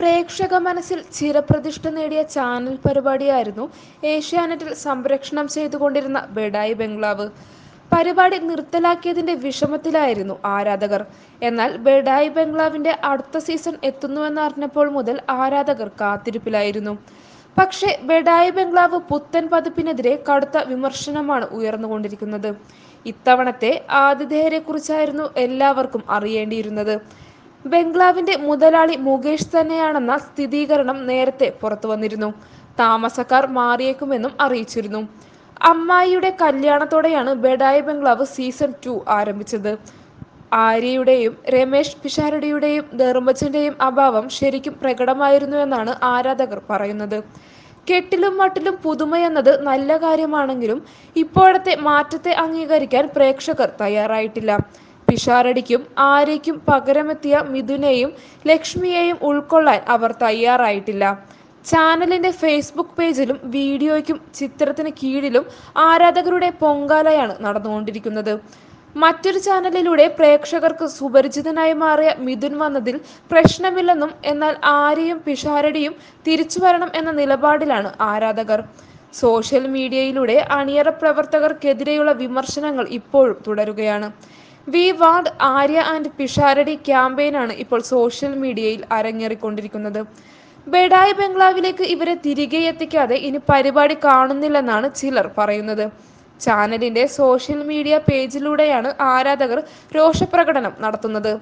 പ്രേക്ഷക മനസ്സിൽ ചിരപ്രതിഷ്ഠ നേടിയ ചാനൽ പരിപാടിയായിരുന്നു ഏഷ്യാനെറ്റിൽ സംപ്രേഷണം ചെയ്തുകൊണ്ടിരുന്ന ബെഡായി ബംഗ്ലാവ്. പരിപാടി നിർത്തലാക്കിയതിന്റെ വിഷമത്തിലായിരുന്നു ആരാധകർ. എന്നാൽ ബെഡായി ബംഗ്ലാവിന്റെ അടുത്ത സീസൺ എത്തുന്നുവെന്ന് അറിഞ്ഞപ്പോൾ മുതൽ ആരാധകർ കാത്തിരിപ്പിലായിരുന്നു. പക്ഷേ ബെഡായി ബംഗ്ലാവ് പുത്തൻ പതിപ്പിനെതിരെ കടുത്ത വിമർശനമാണ് ഉയർന്നുകൊണ്ടിരിക്കുന്നത്. ഇത്തവണത്തെ ആതിഥേയരെക്കുറിച്ചായിരുന്നു എല്ലാവർക്കും അറിയേണ്ടിയിരുന്നത്. ബംഗ്ലാവിന്റെ മുതലാളി മുകേഷ് തന്നെയാണെന്ന സ്ഥിരീകരണം നേരത്തെ പുറത്തുവന്നിരുന്നു. താമസക്കാർ മാറിയേക്കുമെന്നും അറിയിച്ചിരുന്നു. അമ്മായിയുടെ കല്യാണത്തോടെയാണ് ബെഡായി ബംഗ്ലാവ് സീസൺ ടു ആരംഭിച്ചത്. ആര്യയുടെയും രമേഷ് പിഷാരടിയുടെയും ധർമ്മജന്റെയും അഭാവം ശരിക്കും പ്രകടമായിരുന്നു എന്നാണ് ആരാധകർ പറയുന്നത്. കെട്ടിലും മട്ടിലും പുതുമയെന്നത് നല്ല കാര്യമാണെങ്കിലും ഇപ്പോഴത്തെ മാറ്റത്തെ അംഗീകരിക്കാൻ പ്രേക്ഷകർ തയ്യാറായിട്ടില്ല. പിഷാരടിക്കും ആര്യയ്ക്കും പകരമെത്തിയ മിഥുനെയും ലക്ഷ്മിയെയും ഉൾക്കൊള്ളാൻ അവർ തയ്യാറായിട്ടില്ല. ചാനലിന്റെ ഫേസ്ബുക്ക് പേജിലും വീഡിയോയ്ക്കും ചിത്രത്തിന് കീഴിലും ആരാധകരുടെ പൊങ്കാലയാണ് നടന്നുകൊണ്ടിരിക്കുന്നത്. മറ്റൊരു ചാനലിലൂടെ പ്രേക്ഷകർക്ക് സുപരിചിതനായി മാറിയ മിഥുൻ വന്നതിൽ പ്രശ്നമില്ലെന്നും എന്നാൽ ആരെയും പിഷാരടിയും തിരിച്ചു വരണം എന്ന നിലപാടിലാണ് ആരാധകർ. സോഷ്യൽ മീഡിയയിലൂടെ അണിയറ പ്രവർത്തകർക്കെതിരെയുള്ള വിമർശനങ്ങൾ ഇപ്പോഴും തുടരുകയാണ്. We want Arya and Pisharody ക്യാമ്പയിനാണ് ഇപ്പോൾ സോഷ്യൽ മീഡിയയിൽ അരങ്ങേറിക്കൊണ്ടിരിക്കുന്നത്. ബെഡായി ബംഗ്ലാവിലേക്ക് ഇവരെ തിരികെ എത്തിക്കാതെ ഇനി പരിപാടി കാണുന്നില്ലെന്നാണ് ചിലർ പറയുന്നത്. ചാനലിന്റെ സോഷ്യൽ മീഡിയ പേജിലൂടെയാണ് ആരാധകർ രോഷപ്രകടനം നടത്തുന്നത്.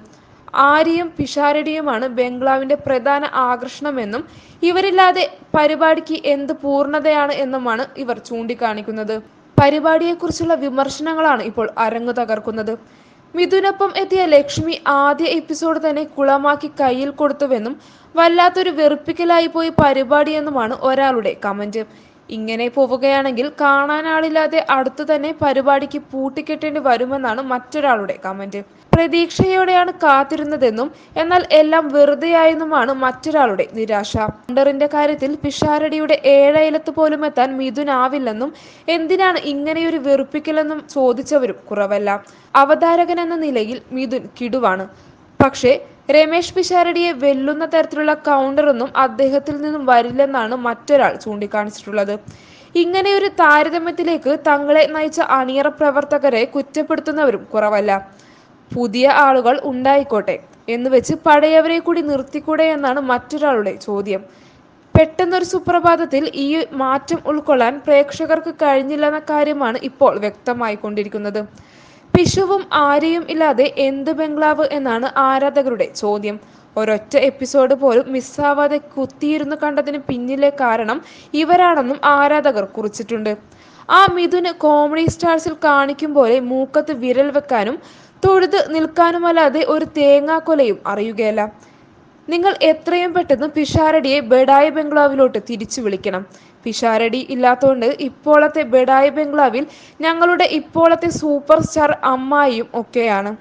ആര്യയും പിഷാരടിയുമാണ് ബംഗ്ലാവിന്റെ പ്രധാന ആകർഷണമെന്നും ഇവരില്ലാതെ പരിപാടിക്ക് എന്ത് പൂർണതയാണ് എന്നുമാണ് ഇവർ ചൂണ്ടിക്കാണിക്കുന്നത്. പരിപാടിയെക്കുറിച്ചുള്ള വിമർശനങ്ങളാണ് ഇപ്പോൾ അരങ്ങു തകർക്കുന്നത്. മിഥുനൊപ്പം എത്തിയ ലക്ഷ്മി ആദ്യ എപ്പിസോഡ് തന്നെ കുളമാക്കി കയ്യിൽ കൊടുത്തുവെന്നും വല്ലാത്തൊരു വെറുപ്പിക്കലായി പോയി പരിപാടിയെന്നുമാണ് ഒരാളുടെ കമന്റ്. ഇങ്ങനെ പോവുകയാണെങ്കിൽ കാണാനാളില്ലാതെ അടുത്തു തന്നെ പരിപാടിക്ക് പൂട്ടിക്കെട്ടേണ്ടി വരുമെന്നാണ് മറ്റൊരാളുടെ കമന്റ്. പ്രതീക്ഷയോടെയാണ് കാത്തിരുന്നതെന്നും എന്നാൽ എല്ലാം വെറുതെയായെന്നുമാണ് മറ്റൊരാളുടെ നിരാശ. അണ്ടറിന്റെ കാര്യത്തിൽ പിഷാരടിയുടെ ഏഴയലത്ത് പോലും എത്താൻ മിഥുനാവില്ലെന്നും എന്തിനാണ് ഇങ്ങനെയൊരു വെറുപ്പിക്കലെന്നും ചോദിച്ചവരും കുറവല്ല. അവതാരകൻ എന്ന നിലയിൽ മിഥുൻ കിടുവാണ്. പക്ഷേ രമേശ് പിഷാരടിയെ വെല്ലുന്ന തരത്തിലുള്ള കൗണ്ടറൊന്നും അദ്ദേഹത്തിൽ നിന്നും വരില്ലെന്നാണ് മറ്റൊരാൾ ചൂണ്ടിക്കാണിച്ചിട്ടുള്ളത്. ഇങ്ങനെയൊരു താരതമ്യത്തിലേക്ക് തങ്ങളെ നയിച്ച അണിയറ പ്രവർത്തകരെ കുറ്റപ്പെടുത്തുന്നവരും കുറവല്ല. പുതിയ ആളുകൾ ഉണ്ടായിക്കോട്ടെ എന്ന് വെച്ച് പഴയവരെ കൂടി നിർത്തിക്കൂടെ എന്നാണ് മറ്റൊരാളുടെ ചോദ്യം. പെട്ടെന്നൊരു സുപ്രഭാതത്തിൽ ഈ മാറ്റം ഉൾക്കൊള്ളാൻ പ്രേക്ഷകർക്ക് കഴിഞ്ഞില്ലെന്ന കാര്യമാണ് ഇപ്പോൾ വ്യക്തമായിക്കൊണ്ടിരിക്കുന്നത്. പിഷുവും ആരെയും ഇല്ലാതെ എന്ത് ബംഗ്ലാവ് എന്നാണ് ആരാധകരുടെ ചോദ്യം. ഒരൊറ്റ എപ്പിസോഡ് പോലും മിസ്സാവാതെ കുത്തിയിരുന്നു കണ്ടതിന് പിന്നിലെ കാരണം ഇവരാണെന്നും ആരാധകർ കുറിച്ചിട്ടുണ്ട്. ആ മിഥുന് കോമഡി സ്റ്റാർസിൽ കാണിക്കും പോലെ മൂക്കത്ത് വിരൽ വെക്കാനും തൊഴുത് നിൽക്കാനുമല്ലാതെ ഒരു തേങ്ങാക്കൊലയും അറിയുകയല്ല. നിങ്ങൾ എത്രയും പെട്ടെന്ന് പിഷാരടിയെ ബഡായി ബംഗ്ലാവിലോട്ട് തിരിച്ചു വിളിക്കണം. പിഷാരടി ഇല്ലാത്തതുകൊണ്ട് ഇപ്പോഴത്തെ ബെഡായി ബംഗ്ലാവിൽ ഞങ്ങളുടെ ഇപ്പോഴത്തെ സൂപ്പർ സ്റ്റാർ അമ്മായിയും ഒക്കെയാണ്.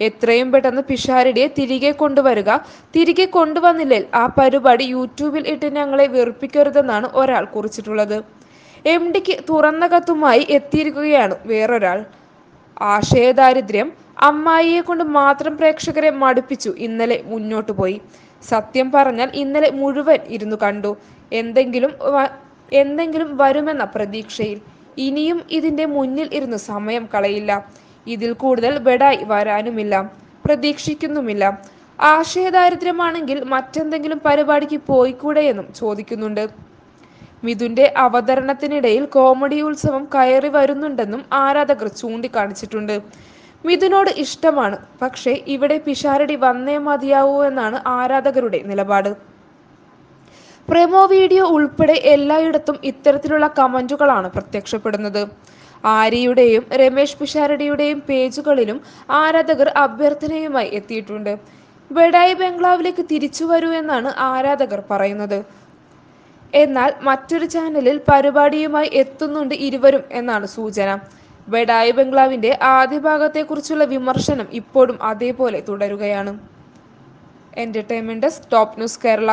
എത്രയും പെട്ടെന്ന് പിഷാരടിയെ തിരികെ കൊണ്ടുവരിക. തിരികെ കൊണ്ടുവന്നില്ലേൽ ആ പരിപാടി യൂട്യൂബിൽ ഇട്ട് ഞങ്ങളെ വെറുപ്പിക്കരുതെന്നാണ് ഒരാൾ കുറിച്ചിട്ടുള്ളത്. എം ഡിക്ക് തുറന്ന കത്തുമായി എത്തിയിരിക്കുകയാണ് വേറൊരാൾ. ആശയദാരിദ്ര്യം അമ്മായിയെ കൊണ്ട് മാത്രം പ്രേക്ഷകരെ മടുപ്പിച്ചു ഇന്നലെ മുന്നോട്ടു പോയി. സത്യം പറഞ്ഞാൽ ഇന്നലെ മുഴുവൻ ഇരുന്നു കണ്ടു. എന്തെങ്കിലും എന്തെങ്കിലും വരുമെന്ന പ്രതീക്ഷയിൽ. ഇനിയും ഇതിന്റെ മുന്നിൽ ഇരുന്ന് സമയം കളയില്ല. ഇതിൽ കൂടുതൽ ബെഡായി വരാനുമില്ല. പ്രതീക്ഷിക്കുന്നുമില്ല. ആശയദാരിദ്ര്യമാണെങ്കിൽ മറ്റെന്തെങ്കിലും പരിപാടിക്ക് പോയിക്കൂടെയെന്നും ചോദിക്കുന്നുണ്ട്. മിഥുന്റെ അവതരണത്തിനിടയിൽ കോമഡി ഉത്സവം കയറി വരുന്നുണ്ടെന്നും ആരാധകർ ചൂണ്ടിക്കാണിച്ചിട്ടുണ്ട്. മിഥുനോട് ഇഷ്ടമാണ്. പക്ഷേ ഇവിടെ പിഷാരടി വന്നേ മതിയാവൂ എന്നാണ് ആരാധകരുടെ നിലപാട്. പ്രമോ വീഡിയോ ഉൾപ്പെടെ എല്ലായിടത്തും ഇത്തരത്തിലുള്ള കമന്റുകളാണ് പ്രത്യക്ഷപ്പെടുന്നത്. ആര്യയുടെയും രമേശ് പിഷാരടിയുടെയും പേജുകളിലും ആരാധകർ അഭ്യർത്ഥനയുമായി എത്തിയിട്ടുണ്ട്. ബെഡായി ബംഗ്ലാവിലേക്ക് തിരിച്ചു വരൂ എന്നാണ് ആരാധകർ പറയുന്നത്. എന്നാൽ മറ്റൊരു ചാനലിൽ പരിപാടിയുമായി എത്തുന്നുണ്ട് ഇരുവരും എന്നാണ് സൂചന. ബെഡായി ബംഗ്ലാവിന്റെ ആദ്യ ഭാഗത്തെക്കുറിച്ചുള്ള വിമർശനം ഇപ്പോഴും അതേപോലെ തുടരുകയാണ്. Entertainment desk top news Kerala